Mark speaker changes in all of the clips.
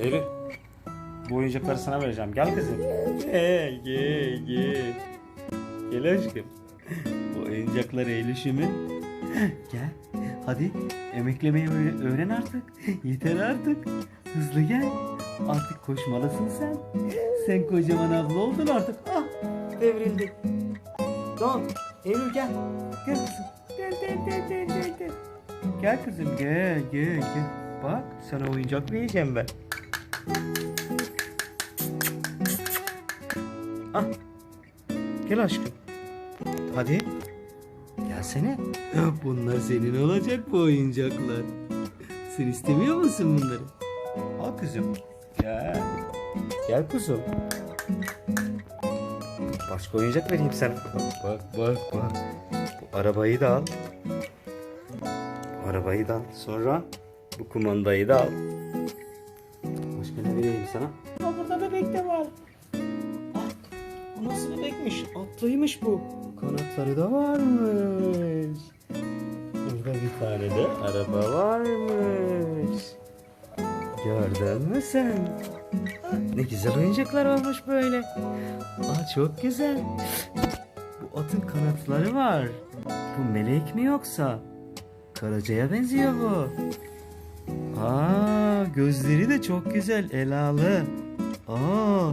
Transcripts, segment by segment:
Speaker 1: Eylül. Bu oyuncakları sana vereceğim. Gel kızım. Gel gel gel. Gel aşkım. Bu oyuncaklar Eylül'ümün. Gel. Hadi emeklemeyi öğre- öğren artık. Yeter artık. Hızlı gel. Artık koşmalısın sen. Sen kocaman abla oldun artık. Ah devrildi. Don. Eylül gel. Gel kızım. Gel gel gel gel. gel. Gel kızım gel gel gel. Bak sana oyuncak vereceğim ben. Ah. Gel aşkım. Hadi. Gelsene. Bunlar senin olacak bu oyuncaklar. Sen istemiyor musun bunları? Al kızım. Gel. Gel kuzum. Başka oyuncak vereyim sana. Bak bak bak. Bu arabayı da al. Bu arabayı da al. Sonra bu kumandayı da al. Başka ne vereyim sana? Aa, burada bebek de var. Ah, bu nasıl bebekmiş? Atlıymış bu. Kanatları da varmış. Burada bir tane de araba varmış. Gördün mü sen? Ne güzel oyuncaklar olmuş böyle. Aa çok güzel. Bu atın kanatları var. Bu melek mi yoksa? Karacaya benziyor bu. Aa gözleri de çok güzel elalı. Aa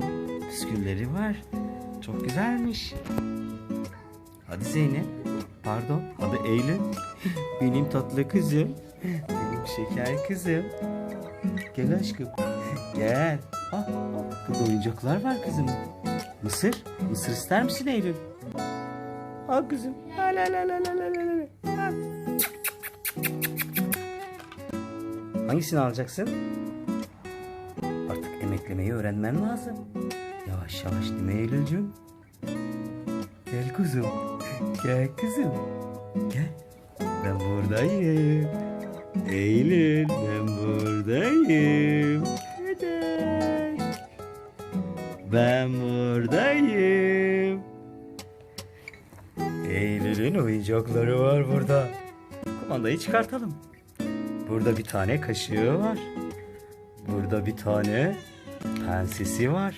Speaker 1: püskülleri var. Çok güzelmiş. Hadi Zeynep. Pardon adı Eylül. Benim tatlı kızım. Benim şeker kızım. Gel aşkım. Gel. Ah, ah, burada oyuncaklar var kızım. Mısır. Mısır ister misin Eylül? Al kızım. La la la la la la la Hangisini alacaksın? Artık emeklemeyi öğrenmen lazım. Yavaş yavaş değil mi Eylül'cüğüm? Gel kuzum. Gel kızım. Gel. Ben buradayım. Eylül ben buradayım. Ben buradayım. Eylül'ün oyuncakları var burada. Kumandayı çıkartalım. Burada bir tane kaşığı var. Burada bir tane pensesi var.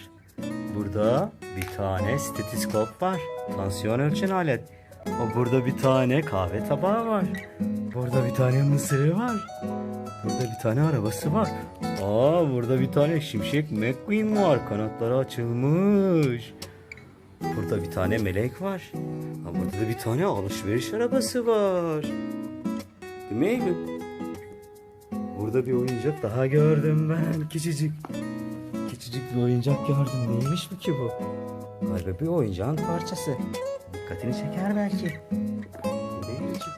Speaker 1: Burada bir tane stetoskop var. Tansiyon ölçen alet. O burada bir tane kahve tabağı var. Burada bir tane mısırı var. Burada bir tane arabası var. Aa burada bir tane şimşek McQueen var. Kanatları açılmış. Burada bir tane melek var. Ha, burada da bir tane alışveriş arabası var. Değil mi? Burada bir oyuncak daha gördüm ben. Küçücük. Küçücük bir oyuncak gördüm. Neymiş bu ki bu? Galiba bir oyuncağın parçası. Dikkatini çeker belki. Eylül'cüğüm.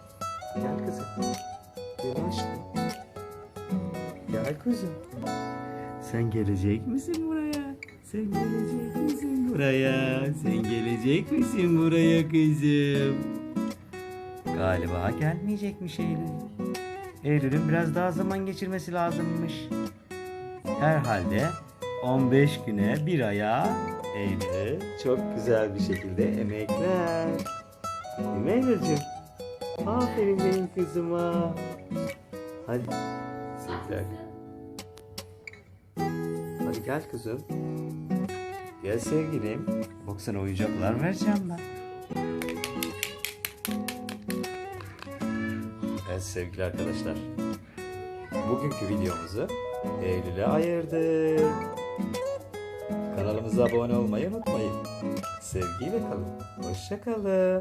Speaker 1: Gel kızım. Aşkım. Gel kuzum. Sen gelecek misin buraya? Sen gelecek misin buraya? Sen gelecek misin buraya kızım? Galiba gelmeyecekmiş Eylül. Eylül'ün biraz daha zaman geçirmesi lazımmış. Herhalde 15 güne bir aya Eylül çok güzel bir şekilde emekler. Değil mi Eylül'cüğüm? Aferin benim kızıma. Hadi. Süper. Hadi gel kızım. Gel sevgilim. Bak sana oyuncaklar vereceğim ben. Evet sevgili arkadaşlar. Bugünkü videomuzu Eylül'e ayırdık. Kanalımıza abone olmayı unutmayın. Sevgiyle kalın. Hoşça kalın.